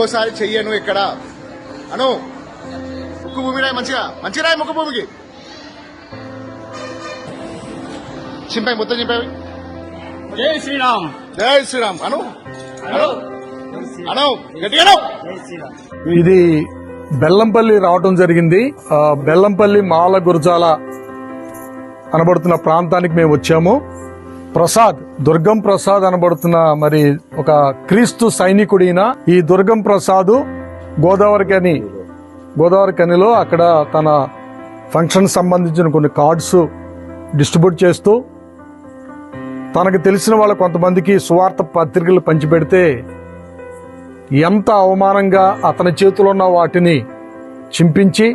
ఇంకోసారి చెయ్యను ఇక్కడ. అను ముక్కు భూమి రాయి మంచిగా మంచిగా రాయి ముక్కు భూమికి. చింపాయి మొత్తం చింపాయి. జై శ్రీరామ్. జై శ్రీరామ్. అను అను. అను గట్టిగా అను. జై శ్రీరామ్. ఇది బెల్లంపల్లి రావటం జరిగింది. బెల్లంపల్లి మాల గురజాల అనబడుతున్న ప్రాంతానికి మేము వచ్చాము. ప్రసాద్ దుర్గం ప్రసాద్ అనబడుతున్న మరి ఒక క్రీస్తు సైనికుడైన ఈ దుర్గం ప్రసాద్ గోదావరి కని గోదావరి కనిలో అక్కడ తన ఫంక్షన్ సంబంధించిన కొన్ని కార్డ్స్ డిస్ట్రిబ్యూట్ చేస్తూ తనకు తెలిసిన వాళ్ళ కొంతమందికి సువార్త పత్రికలు పంచిపెడితే ఎంత అవమానంగా అతని చేతిలో ఉన్న వాటిని చింపించి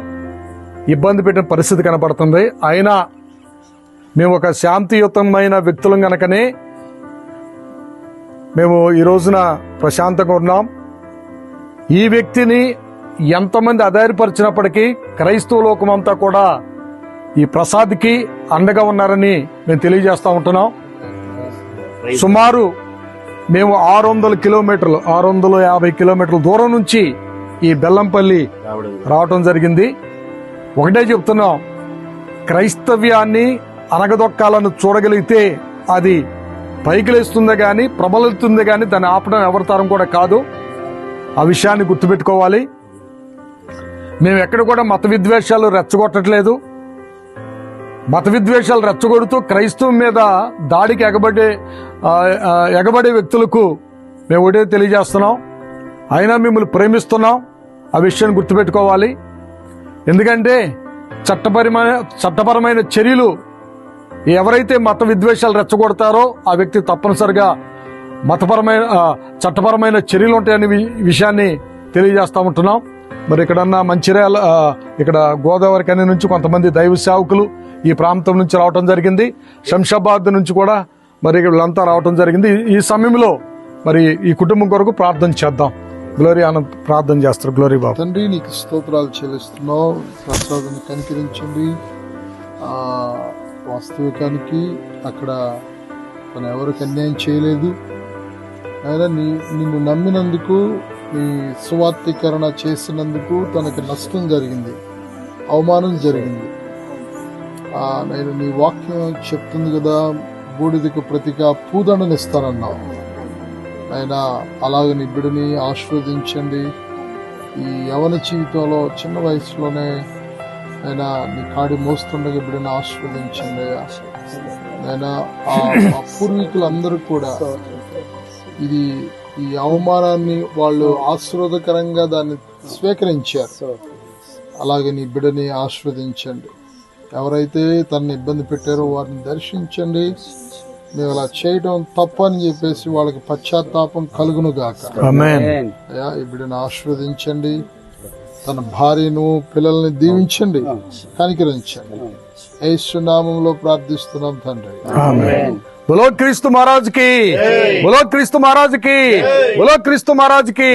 ఇబ్బంది పెట్టిన పరిస్థితి కనపడుతుంది. అయినా మేము ఒక శాంతియుతమైన వ్యక్తులం గనకనే మేము ఈ రోజున ప్రశాంతంగా ఉన్నాం. ఈ వ్యక్తిని ఎంతమంది అధైర్యపరిచినప్పటికీ క్రైస్తవ లోకం అంతా కూడా ఈ ప్రసాద్కి అండగా ఉన్నారని మేము తెలియజేస్తూ ఉంటున్నాం. సుమారు మేము ఆరు వందల కిలోమీటర్లు ఆరు వందల యాభై కిలోమీటర్ల దూరం నుంచి ఈ బెల్లంపల్లి రావటం జరిగింది. ఒకటే చెప్తున్నాం క్రైస్తవ్యాన్ని అనగదొక్కాలని చూడగలిగితే అది పైకి కానీ గాని ప్రబలుతుందే కానీ దాన్ని ఆపడం ఎవరి తరం కూడా కాదు. ఆ విషయాన్ని గుర్తుపెట్టుకోవాలి. మేము ఎక్కడ కూడా మత విద్వేషాలు రెచ్చగొట్టట్లేదు. మత విద్వేషాలు రెచ్చగొడుతూ క్రైస్తవం మీద దాడికి ఎగబడే ఎగబడే వ్యక్తులకు మేము ఒకటే తెలియజేస్తున్నాం. అయినా మిమ్మల్ని ప్రేమిస్తున్నాం. ఆ విషయాన్ని గుర్తుపెట్టుకోవాలి. ఎందుకంటే చట్టపరమైన చట్టపరమైన చర్యలు ఎవరైతే మత విద్వేషాలు రెచ్చగొడతారో ఆ వ్యక్తి తప్పనిసరిగా మతపరమైన చట్టపరమైన చర్యలు ఉంటాయనే విషయాన్ని తెలియజేస్తా ఉంటున్నాం. మరి ఇక్కడన్నా మంచిర్యాల ఇక్కడ గోదావరి కని నుంచి కొంతమంది దైవ సేవకులు ఈ ప్రాంతం నుంచి రావటం జరిగింది. శంషాబాద్ నుంచి కూడా మరి వీళ్ళంతా రావటం జరిగింది. ఈ- సమయంలో మరి ఈ కుటుంబం కొరకు ప్రార్థన చేద్దాం. గ్లోరీ ఆనంద్ ప్రార్థన చేస్తారు. గ్లోరీ బాబు. తండ్రి నీకు స్తోత్రాలు చెల్లిస్తున్నావు. ప్రసాదాన్ని కనికరించండి. వాస్తవికానికి అక్కడ తను ఎవరికి అన్యాయం చేయలేదు. అయినా నీ నిన్ను నమ్మినందుకు నీ సువార్థీకరణ చేసినందుకు తనకి నష్టం జరిగింది. అవమానం జరిగింది. నేను నీ వాక్యం చెప్తుంది కదా బూడిదకు ప్రతిగా పూదండనిస్తానన్నావు ఆయన అలాగ నీ బిడ్డని ఆశీర్వదించండి ఈ యవన జీవితంలో చిన్న వయసులోనే ఆయన నీ కాడి మోస్తుండగా బిడ్డని ఆశీర్వదించండి ఆయన ఆ పూర్వీకులందరూ కూడా ఇది ఈ అవమానాన్ని వాళ్ళు ఆశీర్వాదకరంగా దాన్ని స్వీకరించారు. అలాగే నీ బిడ్డని ఆశీర్వదించండి. ఎవరైతే తనని ఇబ్బంది పెట్టారో వారిని దర్శించండి. మేము అలా చేయడం తప్పని చెప్పేసి వాళ్ళకి పశ్చాత్తాపం కలుగును గాక. ఈ బిడ్డను ఆశీర్వదించండి. తన భార్యను పిల్లల్ని దీవించండి కనికరించండి. యేసునామంలో ప్రార్థిస్తున్నాం తండ్రి. ఆమేన్. బులో క్రీస్తు మహారాజ్కి బులో క్రీస్తు మహారాజ్కి బులో క్రీస్తు మహారాజ్కి